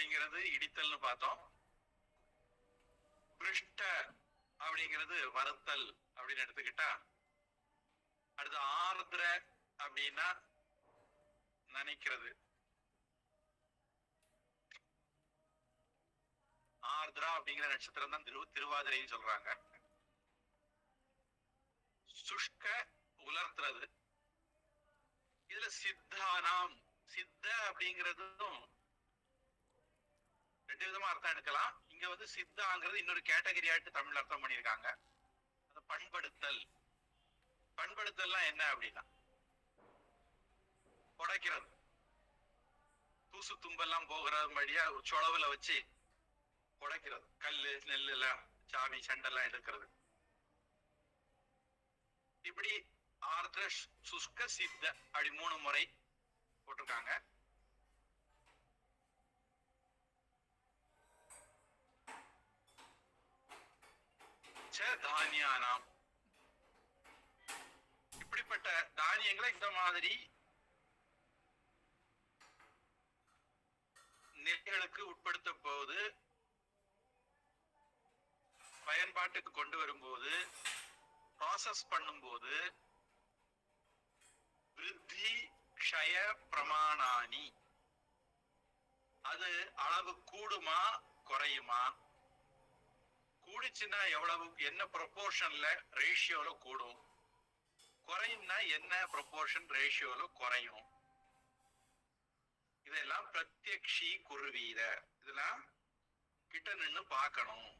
அப்படிங்கிறது இடித்தல்னு பார்த்தோம். பிருஷ்ட அப்படிங்கிறது வருத்தல் அப்படின்னு எடுத்துக்கிட்டா அடுத்து ஆர்திர அப்படின்னா நினைக்கிறது. ஆர்திரா அப்படிங்கிற நட்சத்திரம் தான் திரு திருவாதிரைன்னு சொல்றாங்க. சுஷ்க உலர்த்துறது. இதுல சித்தானாம். சித்த அப்படிங்கிறதும் அர்த்தம் எடுக்கலாம். இங்க வந்து சித்தாங்கிறது இன்னொரு கேட்டகரி ஆட்டு தமிழ் அர்த்தம் பண்ணியிருக்காங்க. அது பண்படுத்தல். பண்படுத்தல்லாம் என்ன அப்படின்னா உடைக்கிறது. தூசு தும்பெல்லாம் போகிற போகிறபடியா சொளவுல வச்சு உடைக்கிறது. கல்லு நெல் எல்லாம் சாவி சண்டெல்லாம் எடுக்கிறது. இப்படி ஆர்திர சுஷ்க சித்த அப்படி மூணு முறை போட்டிருக்காங்க. தானியானாம் இப்படிப்பட்ட தானியங்களை இந்த மாதிரி நிலைகளுக்கு உட்படுத்த போது பயன்பாட்டுக்கு கொண்டு வரும்போது ப்ராசஸ் பண்ணும்போது விருத்தி க்ஷய பிரமாணானி அது அளவு கூடுமா குறையுமா? கூடிச்சுன்னா எவ்வளவு? என்ன ப்ரொபோர்ஷன்ல ரேஷியோல கூடும்? குறையும்னா என்ன ப்ரொபோர்ஷன் ரேஷியோல குறையும்? இதெல்லாம் பிரத்யக்ஷி குருவீத. இதெல்லாம் கிட்ட நின்று பார்க்கணும்.